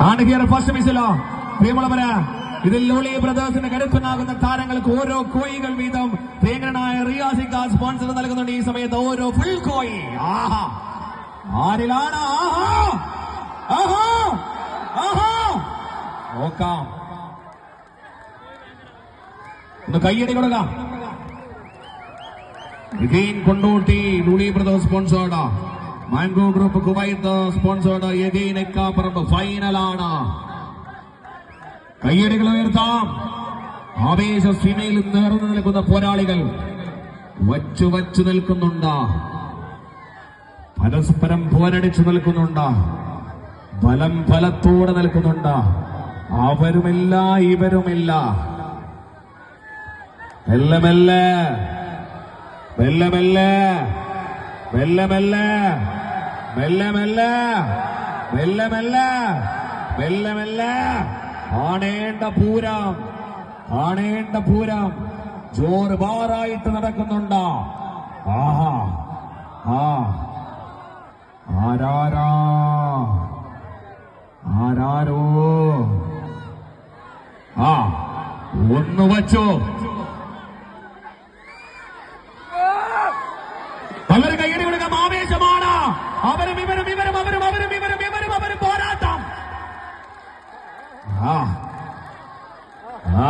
ആണ് here first മിസില പ്രിയമുള്ളവര് ഇതിൽ ലോളി ബ്രദേഴ്സിന് കരുത്തനാകുന്ന താരങ്ങൾക്ക് ഓരോ കോയികൾ വീതം പ്രിയങ്കരനായ റിയാസിക്ക സ്പോൺസർ നൽകുന്നുണ്ട് ഈ സമയത്ത് ഓരോ ഫുൾ കോയി. ആഹാ. ആരിലാണ്? ആഹാ. ആഹാ. ആഹാ. നോക്കാം. ഒന്ന് കയ്യടി കൊടുക്കാം. Again Kondotty Luli brothers sponsored mango group Kuwait sponsored again ഫൈനലാണ്. കയ്യടികൾ ഉയർത്താം. ആവേശ സീമയിൽ നേർന്നു നിൽക്കുന്ന പോരാളികൾ വച്ചു വച്ചു നിൽക്കുന്നുണ്ട്. പരസ്പരം പോരടിച്ചു നിൽക്കുന്നുണ്ട്. ബലം ഫലത്തോടെ നിൽക്കുന്നുണ്ട്. അവരുമില്ല ഇവരുമില്ല. മെല്ലെ മെല്ലെ. മെല്ലെ മെല്ലെ. മെല്ലെ മെല്ലെ. മെല്ലെ മെല്ലെ. മെല്ലെ മെല്ലെ. മെല്ലെ മെല്ലെ. ആണേണ്ട പൂരം. ആണേണ്ട പൂരം. ജോറ് ബാറായിട്ട് നടക്കുന്നുണ്ട്? ആഹാ. ആ. ആരാരാ? ആരാരോ? ആ. ഒന്ന് വച്ചു. അവരും ഇവരും ഇവരും അവരും അവരും ഇവരും ഇവരും അവരും പോരാട്ടം ആ ആ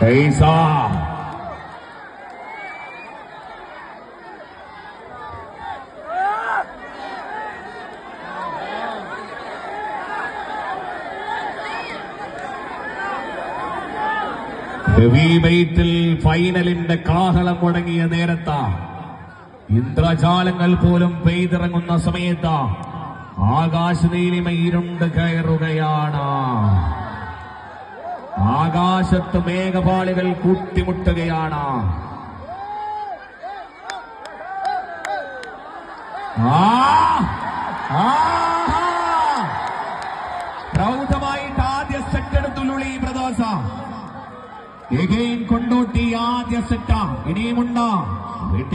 പൈസ ഹെവി ഫൈനലിന്റെ കാഹളം മുടങ്ങിയ നേരത്താ ഇന്ദ്രജാലങ്ങൾ പോലും പെയ്തിറങ്ങുന്ന സമയത്താ ആകാശനീലിമ ഇരുണ്ട് കയറുകയാണ്. ആകാശത്ത് മേഘപാളികൾ കൂട്ടിമുട്ടുകയാണ്. ആ! ആഹാ. എഗെയിൻ കൊണ്ടോട്ടി ആദ്യ സെറ്റ. ഇനിയുമുണ്ട്?